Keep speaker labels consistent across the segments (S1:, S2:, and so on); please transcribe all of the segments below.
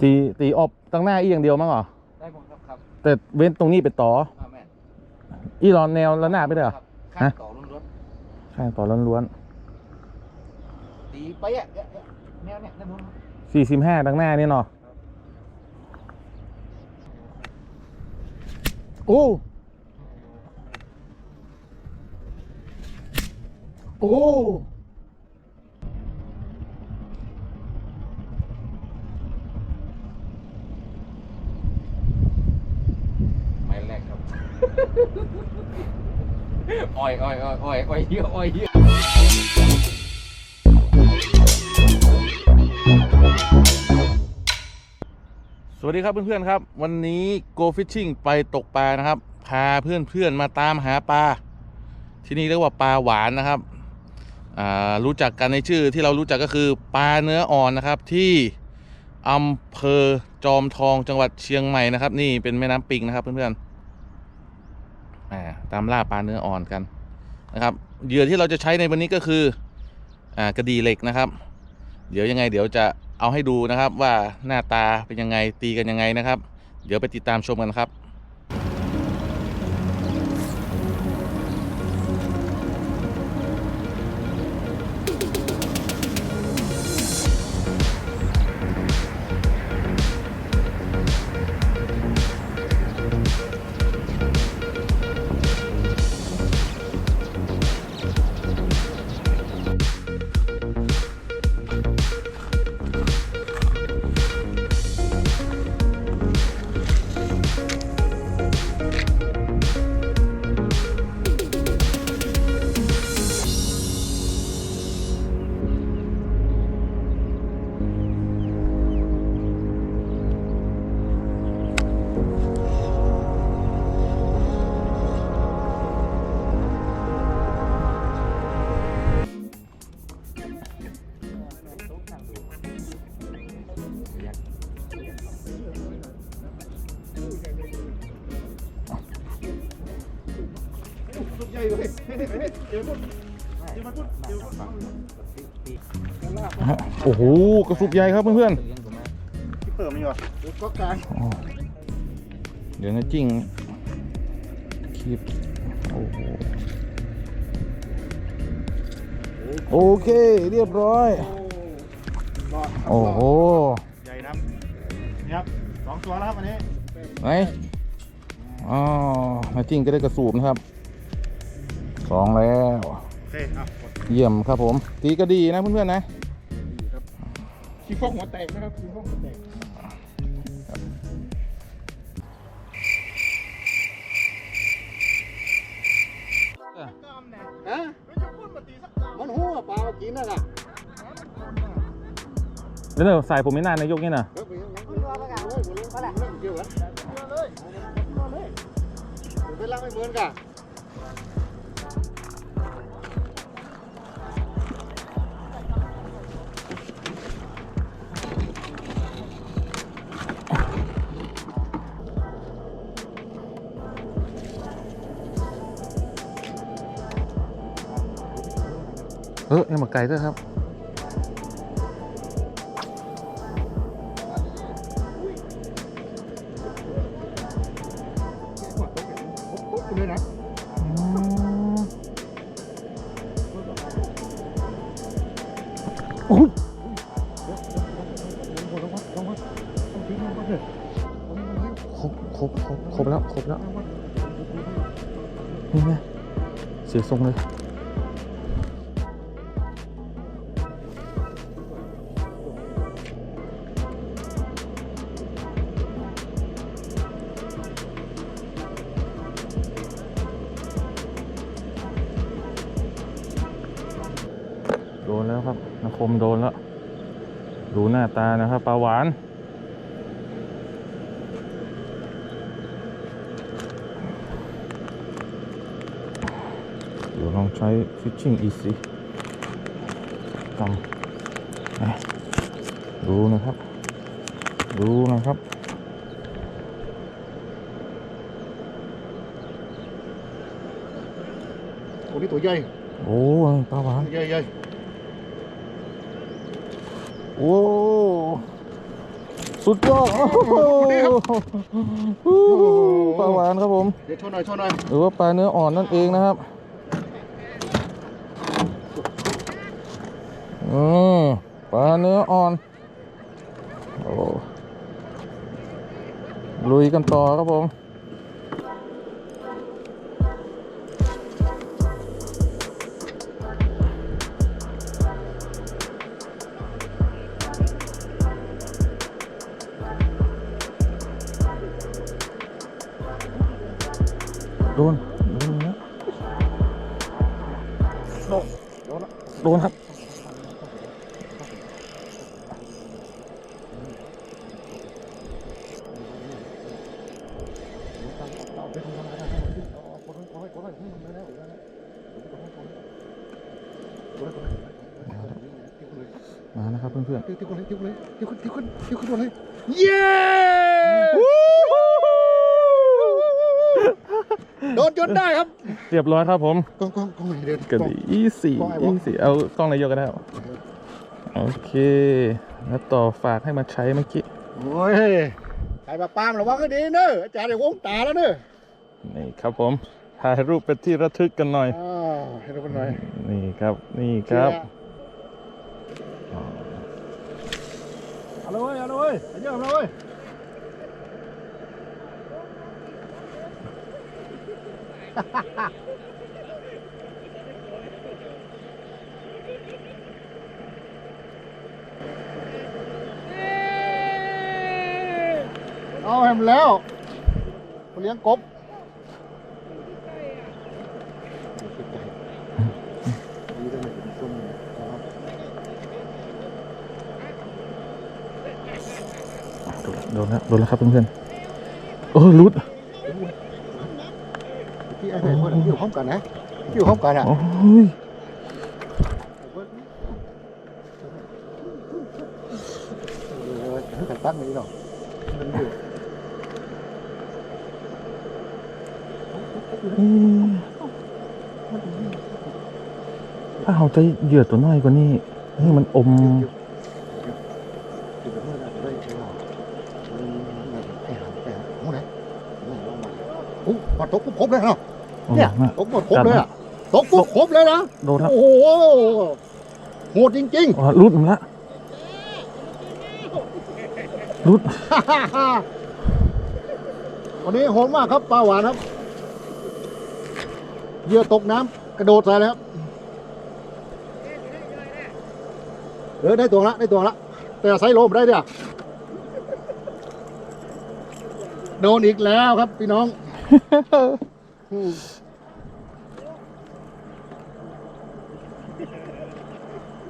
S1: ตีตีออบตั้งหน้าอีอย่างเดียวมั้งเหรอ
S2: ได้หมดครับครับ
S1: แต่เว้นตรงนี้เป็นต่อ
S2: มาแม่
S1: อีรอนแนวแล้วหน้าไม่ได้เหรอ
S2: ครับข้าง
S1: ฮะ
S2: ต่อล้วน
S1: ข้างต่อล้วน
S2: ๆตีไปอะเนี่ยเนี่ยแนวเนี่ยด้านนู้น
S1: ๆสี่สิบห้าตั้งหน้านี่เนาะโอ้โอ้
S2: อ้อยอ้อยอ้อยอ้อยอ้อยเยอะอ้อยเยอะ
S1: สวัสดีครับเพื่อนๆครับ วันนี้ Go Fishing ไปตกปลานะครับ พาเพื่อนๆมาตามหาปลาที่นี่เรียกว่าปลาหวานนะครับรู้จักกันในชื่อที่เรารู้จักก็คือปลาเนื้ออ่อนนะครับที่อำเภอจอมทองจังหวัดเชียงใหม่นะครับ นี่เป็นแม่น้ำปิงนะครับเพื่อนๆอ่า ตามล่าปลาเนื้ออ่อนกันนะครับเหยื่อที่เราจะใช้ในวันนี้ก็คืออกระดีเหล็กนะครับ เดี๋ยวยังไงเดี๋ยวจะเอาให้ดูนะครับว่าหน้าตาเป็นยังไงตีกันยังไงนะครับ เดี๋ยวไปติดตามชมกันครับ โอ้โหกระสุบใหญ่ครับเพื่อน
S2: เลี้ยงผมมา
S3: ที่เปิดมีวะเดี๋ยวก็กลาง
S1: ๆอ๋อเดี๋ยวนะจิ้งคีบโอ้โหโอเคเรียบร้อย
S3: รอดครับ
S1: โอ้โห
S3: ใหญ่นะนี่ครับสองตัวแล้วครับวันนี้
S1: ไหนอ๋อนาจิ้งก็ได้กระสูบนะครับ สองแล้ว
S3: โอเคอะกด
S1: เยี่ยมครับผม ตีก็ดีนะเพื่อนๆนะ
S3: ครับขี้ฟอกหัวแตกนะครับขี้ฟอกหัวแตกฮะมันหัวปลากินน่ะล่ะ
S1: เดี๋ยวเดี๋ยวใส่ผมไม่นานนายกนี่นะ
S3: เฮ้ยไปยังไม่รอประกาศเลยผมเลี้ยงเขาแหละเกี่ยวกันเลยเลยเป็นรักไม่เหมือนกัน
S1: เออยังมาไกลด้วยครับ
S3: ปุ๊บเลยนะ
S1: โอ้ยครบครบครบครบแล้ว ครบแล้ว นี่ไงเสียทรงเลย แล้วครับนคมโดนแล้ว ดูหน้าตานะครับปลาหวาน เดี๋ยวลองใช้ Fishing Easy กำนะดูนะครับ ดูนะครับ
S3: โอ้นี่ตัวใหญ่
S1: โอ้ยปลาหวาน
S3: ใหญ่ใหญ่
S1: โอ้สสุดยอดโอ้โหปลาหวานครับผม
S3: เดี๋ยวโชว์หน่อยโชว์หน่อย
S1: หรือว่าปลาเนื้ออ่อนนั่นเองนะครับอืมปลาเนื้ออ่อนโอ้ลุยกันต่อครับผม โดนโดนนะโดนโดนครับมานะครับเพื่อน
S3: ติ้วติ้วคนเลยติ้วคนเลยติ้วคนติ้วคนติ้วคนเลยเย้ โดนจนได้ครับ
S1: ๆเรียบร้อยครับผม
S3: กล้องกล้องกล้องไหนเดิน
S1: กระ
S3: กล้อง
S1: ดีอีสี่
S3: กล้องไอ้
S1: อี
S3: วะ
S1: สี่เอากล้องนายกก็ได้ครับโอเค แล้วต่อฝากให้มาใช้เมื่อกี้
S3: โอ้ยใครมาปามระวังให้ดีเนอะอาจารย์เดี๋ยววงตาแล้วเนอะ
S1: นี่ครับผมถ่ายรูปเป็นที่ระทึกกันหน่อย
S3: อ้าวให้ดูกันหน่อย
S1: นี่ครับนี่ครับ
S3: เอาเลยเอาเลยเอาเยอะเอาเลย เอาแฮมแล้วเลี้ยงกบ
S1: โดนแล้วโดนแล้วครับเพื่อนๆโอ้รุด
S3: ที่ไอ้เพื่อนอยู่พร้อมกันนะอยู่พร้อมกันอะ
S1: โอ้ย
S3: เออขันตั้งนี้หรอกมันอยู่
S1: ถ้าเราจะเหยื่อตัวน้อยกว่านี้ให้มันอม
S3: อยู่กับเพื่อนอะไรได้หรอไปหาไปหาโอ้ไหนโอ้มาตกปุ๊บครบเลยเนาะ เนี่ยตกหมดครบเลยอะตกปุ๊บครบเลยนะ
S1: โดนครับ
S3: โอ้โหโหดจริง
S1: อ๋อรุดมันละรุด
S3: ๆวันนี้โหดมากครับปลาหวานครับเหยื่อตกน้ำกระโดดใส่แล้วเออได้ตัวละได้ตัวละ แต่ไซส์โลมได้เดียวโดนอีกแล้วครับพี่น้อง อืม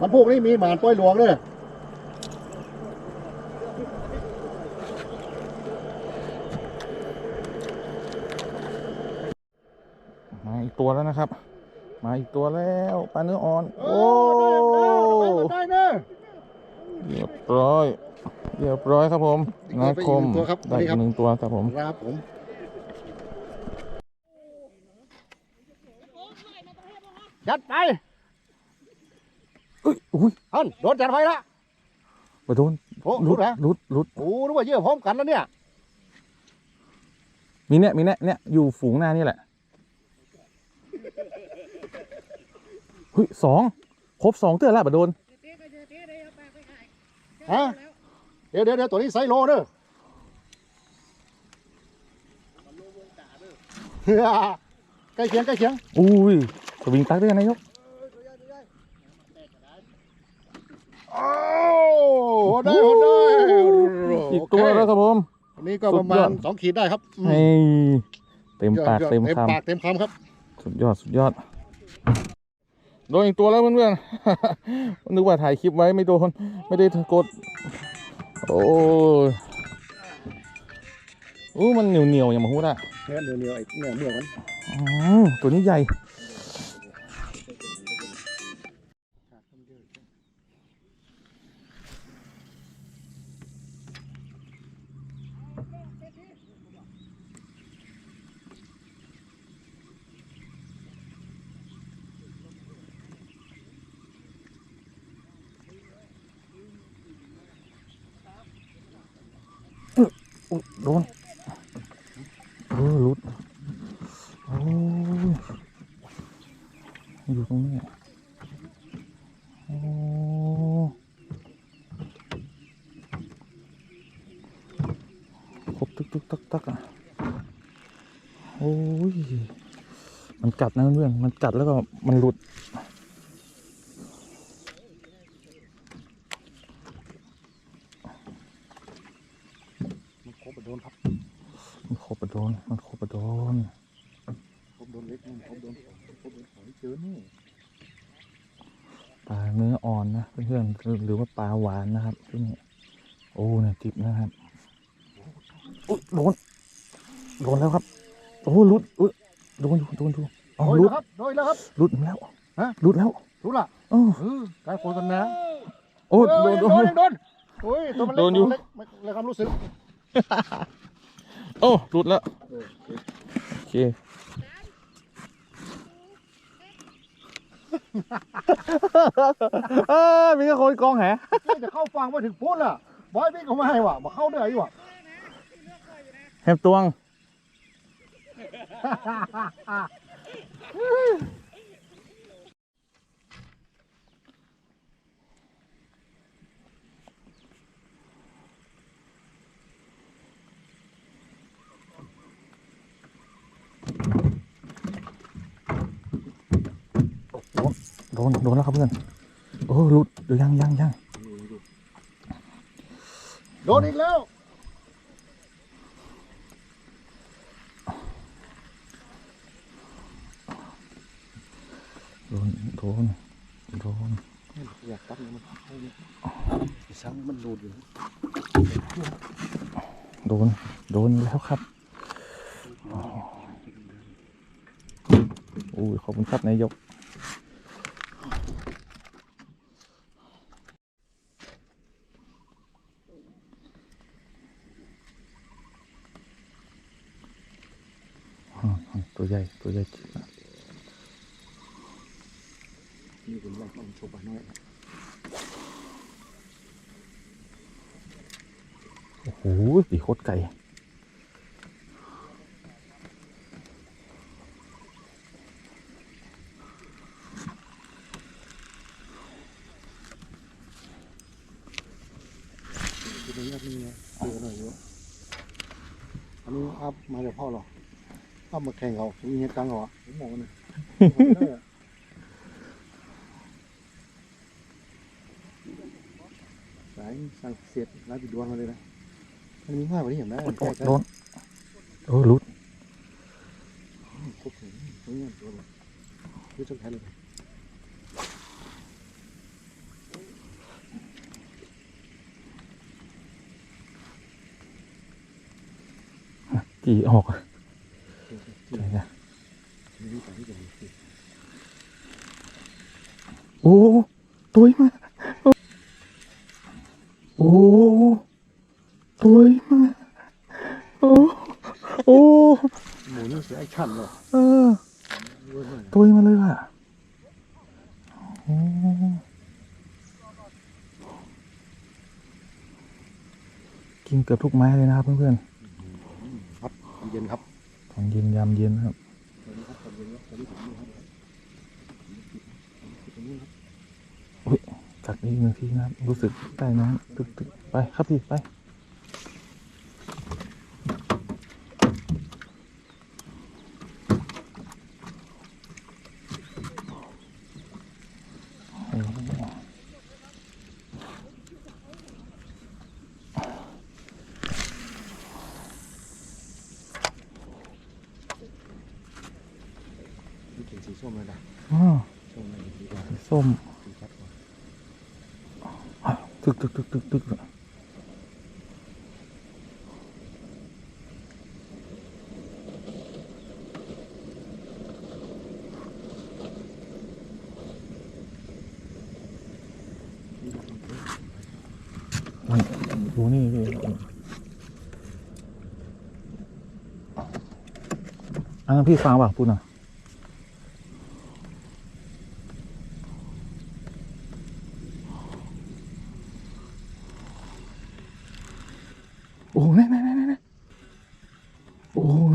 S3: มันพวกนี้มีหมานป้อยหลวงด้วย
S1: มาอีกตัวแล้วนะครับ มาอีกตัวแล้วปลาเนื้ออ่อน
S3: โอ้
S1: โอ้
S3: ได้ได้ได้
S1: เรียบร้อย เรียบร้อยครับผม
S3: อีก
S1: นา
S3: ตัว
S1: คม
S3: อีกหนึ่งตัวครับ
S1: ได้อี
S3: สวัสดีครั
S1: ก
S3: บ
S1: หนึ่งตัวครับผม
S3: ครับผม จัดไป
S1: อุ้ยอุ้ย
S3: ฮันโดนจัดไปละ
S1: ไปโดน
S3: โอ้
S1: รุ
S3: รุ
S1: ด
S3: ดนะ
S1: รุดรุด
S3: โอ้นึกว่าเยอะพร้อมกันแล้วเนี่ย
S1: มีเนี่ยมีเนี่ยเนี่ยอยู่ฝูงหน้านี่แหละเฮ้ยสองครบสองเตือนแล้วบะโดน
S3: ฮะเดี๋ยวเดี๋ยวเดี๋ยวตัวนี้ไซส์โลเด้อเฮ้ยใกล้เคียงใกล้เคียง
S1: อุ้ยส วิงตักด้วยกันนายก
S3: โอ้โหได้โหได้
S1: อีกตัวแล้วครับผม
S3: อันนี้ก็ประมา
S1: สุดยอ
S3: ณ
S1: ด
S3: สองขีดได้ครับอืม
S1: ให้เต็มปากเต็ม
S3: เต็ม
S1: คำ
S3: ปากเต็มคำครับ
S1: สุดยอดสุดยอดโดนอีกตัวแล้วเพื่อนๆนึกว่าถ่ายคลิปไว้ไม่โดนไม่ได้กด โอ้ยอู้มันเหนียวเหนียวๆอย่างมาฮูดอะ
S3: เนื้อเหนียวๆไอ้เนื้อเมื่อมัน
S1: อืมตัวนี้ใหญ่ ดนเออหลุดโอ้ยอยู่ตรงนี้โอ้ครบตึกตึกตักตักอะโอ้ยมันกัดนะเพื่อนมันกัดแล้วก็มันหลุด
S3: มันครบไปโดนครับ
S1: มันครบอะโดน มันครบอะโดน
S3: ครบโดนเล็กมันครบโดนครบโดนหอยเจอนี่
S1: ปลาเนื้ออ่อนนะเพื่อนๆหรือหรือว่าปลาหวานนะครับที่นี่โอ้เนี่ยจิบนะครับอุ๊ยโดน โดนแล้วครับ โอ้หลุดอุ๊ยโดนอยู่โดนอยู่อ๋อ
S3: โดย
S1: หลุ
S3: แล้
S1: ด
S3: วครับโดยแล้วครับ
S1: หลุดแล้ว
S3: ฮะ
S1: หลุดแล้ว
S3: รู้ละ
S1: โอ้
S3: เออการโฆษณา
S1: โอ้โดนโด
S3: โดน
S1: น
S3: ยังโดนโอ้ยตัวมันเล็ก
S1: โดนอยู่
S3: ตัวมันเล็กไม่เลยความรู้สึก
S1: โอ้หลุดแล้ว
S3: เออ
S1: โอเคเออมีแค่คนกองแห
S3: เจ๊จะเข้าฟังมาถึงพูดล่ะบอยพี่เขาไม่ให้ว่ะมาเข้าได้ว่ะ
S1: แฮมตวง โดนโดนแล้วครับเพื่อนโอ้หลุดยังยังยัง
S3: โดนอีกแล้ว
S1: โดน โดน โดน
S3: อยากตัดมันซ้ำมันดูด อยู่
S1: โดน โดนแล้วครับโอ้ยขอบคุณครับนายกตัวใหญ่ ตัวใหญ่จริง
S3: นี่เป็นแรงมันโชว์ไปหน่อย
S1: โอ้โหปีโคตรไก่
S3: คือตรงนี้ครับนี่ไงเจอหน่อยอยู่อันนี้อัพมาจากพ่อหรออัพมาแข่งเขามีเงี้ยตังเหรอผมมองนะสายสั่งเสียดร้านปิดดวงมาเลยนะ มันมีมากกว่านี้อย่างไร
S1: โอ้โหโดนโอ้หลุด
S3: ครบถึงตรงนี้ตัวเลยรู้จักแค่เลย
S1: กี่ออกอะ
S3: ที่
S1: ใช่นะ
S3: ที่นี่แต่ที่จะมี
S1: โอ้ตัวใหญ่มากโอ้ ตัวใหญ่มากโอ้โอ้
S3: หมูนี่เสียไอ้ชันเหรอ
S1: เออ
S3: เว้ย
S1: ตัวใหญ่มาเลยว่ะโอ้กินเกือบทุกไม้เลยนะครับเพื่อน
S3: ครับเย็นครับ
S1: ๆตอนเย็นยามเย็นนะครับ
S3: สวัสดีครับตอนเย็นครับสวัสดีผมนี่ครับตรงนี้ครับ
S1: จากนี้หนึ่งทีนะครับ รู้สึกใต้น้ำตึกตึกไปครับพี่ไป โอ้โห
S3: นี่เป็นสีส้มเลยนะ
S1: อ้าว
S3: ส้มอะไรดีกว่า
S1: ส้ม
S3: สีชัดกว่า
S1: อ้าวตึกตึกตึกตึกตึกนี่ Oh.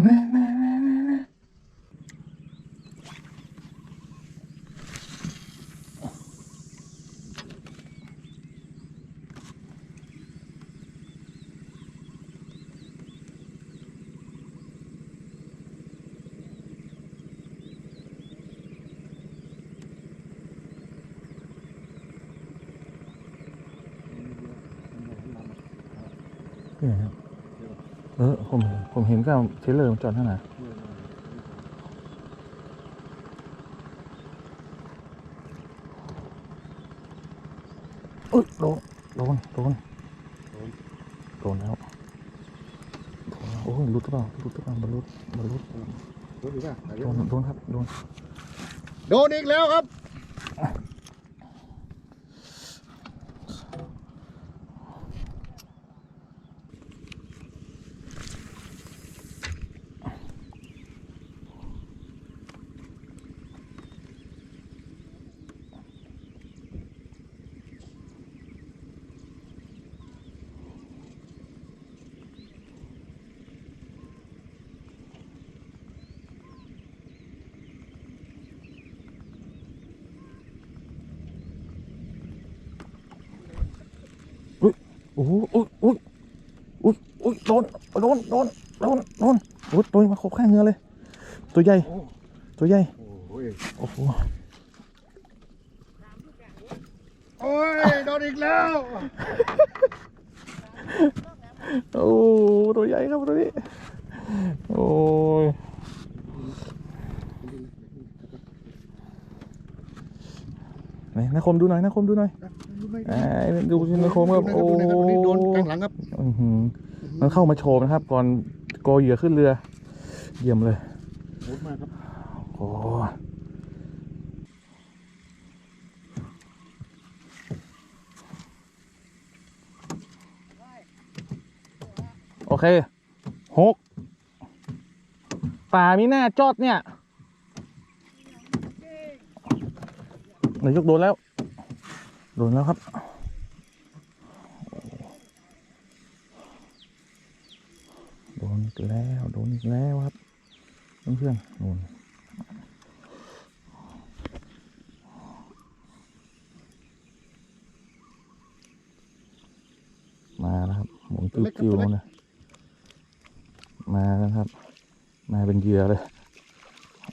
S1: Yeah. ผมเห็นก็เทเลอร์มันจอดข้างหน้าเอ้ยโดนโดนโดนโดนแล้วโอ้ยหลุดหรือเปล่าหลุดหรือเปล่าบรรลุบรรลุ
S3: รู้หรือเปล่า
S1: โดนโดนครับโดน
S3: โดนอีกแล้วครับ
S1: โอ้โหอุ้ยอุ้ยอุ้ยอุ้ยโดนโดนโดนโดนโดนโอ้ยตัวมาครบข้างเงือเลย ตัวใหญ่ ตัวใหญ่
S3: โอ้ย
S1: โอ้โห
S3: โอ้ยโดนอีกแล้ว
S1: โอ้ตัวใหญ่ครับตัวนี้ โอ้ยไหนนาคมดูหน่อยนาคมดูหน่อย ไอ้ยดูสินาคมครับโอ้
S3: โดนกลางหลังครับ
S1: อื้อหือมันเข้ามาโชว์นะครับ ก่อนโกยเหยื่อขึ้นเรือ เยี่ยมเลย
S3: โหดมากครับ
S1: โอ้โอเคหกป่ามีหน้าจอดเนี่ยนายกโดนแล้ว โดนแล้วครับ โดนอีกแล้ว โดนอีกแล้วครับ เพื่อนๆนู่นมาแล้วครับหมุนติ้วๆเลยมาแล้วครับ มาเป็นเหยื่อเลย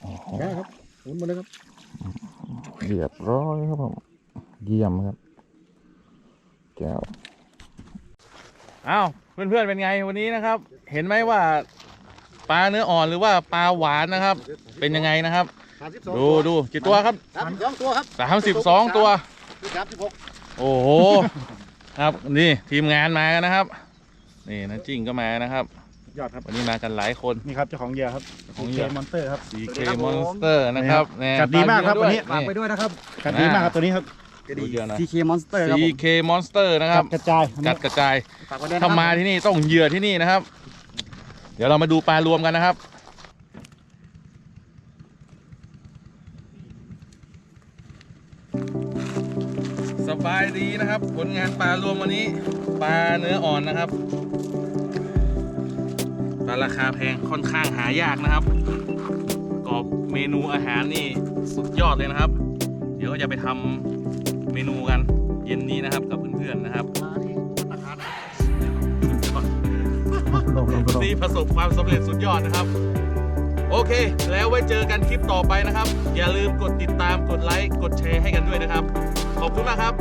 S1: โอ้โห
S3: ได้ครับหมุนมาเลยครับ
S1: เรียบร้อยครับผม เยี่ยมครับแก้วอ้าวเพื่อนๆเป็นไงวันนี้นะครับ เห็นไหมว่าปลาเนื้ออ่อนหรือว่าปลาหวานนะครับ เป็นยังไงนะครับ
S3: สามสิบสอง
S1: ดูดูกี่ตัวครับ
S3: สามสิบสองตัวครับ
S1: สามสิบสองตัว
S3: สามสิบหก
S1: โอ้โหครับนี่ทีมงานมากันนะครับ นี่นะจิ้งก็มานะครับ
S2: ยอดครับ
S1: วันนี้มากันหลายคน
S2: นี่ครับเจ้าของเหยื่อครับ
S1: ของเหยื่อ
S2: มอนเตอร์ครับ
S1: CK Monster นะครับแกั
S2: ดดีมากครับ
S1: ฝ
S2: วันนี้
S1: ฝาก
S2: ฝาก
S1: ไป
S2: ไป
S1: ด้วย
S2: ด้วยนะครับกัดดีมากครับตัวนี้ครับ
S1: ดูเหยื่อหน่อย
S2: TK Monster ครับผม
S1: CK Monster นะครับ
S2: กระจายอันนี้
S1: กัดกระจาย
S2: ฝากไว้ด้วยนะค
S1: ถ้า
S2: รับ
S1: มาที่นี่ต้องเหยื่อที่นี่นะครับ เดี๋ยวเรามาดูปลารวมกันนะครับ สบายดีนะครับ ผลงานปลารวมวันนี้ ปลาเนื้ออ่อนนะครับ ปลาราคาแพงค่อนข้างหายากนะครับประกอบเมนูอาหารนี่สุดยอดเลยนะครับ เดี๋ยวก็จะไปทำ เมนูกันเย็นนี้นะครับกับเพื่อนๆนะครับ
S3: มาที่ราคานะ
S1: นี่ประสบความสำเร็จสุดยอดนะครับ โอเค แล้วไว้เจอกันคลิปต่อไปนะครับ อย่าลืมกดติดตามกดไลค์กดแชร์ให้กันด้วยนะครับ ขอบคุณมากครับ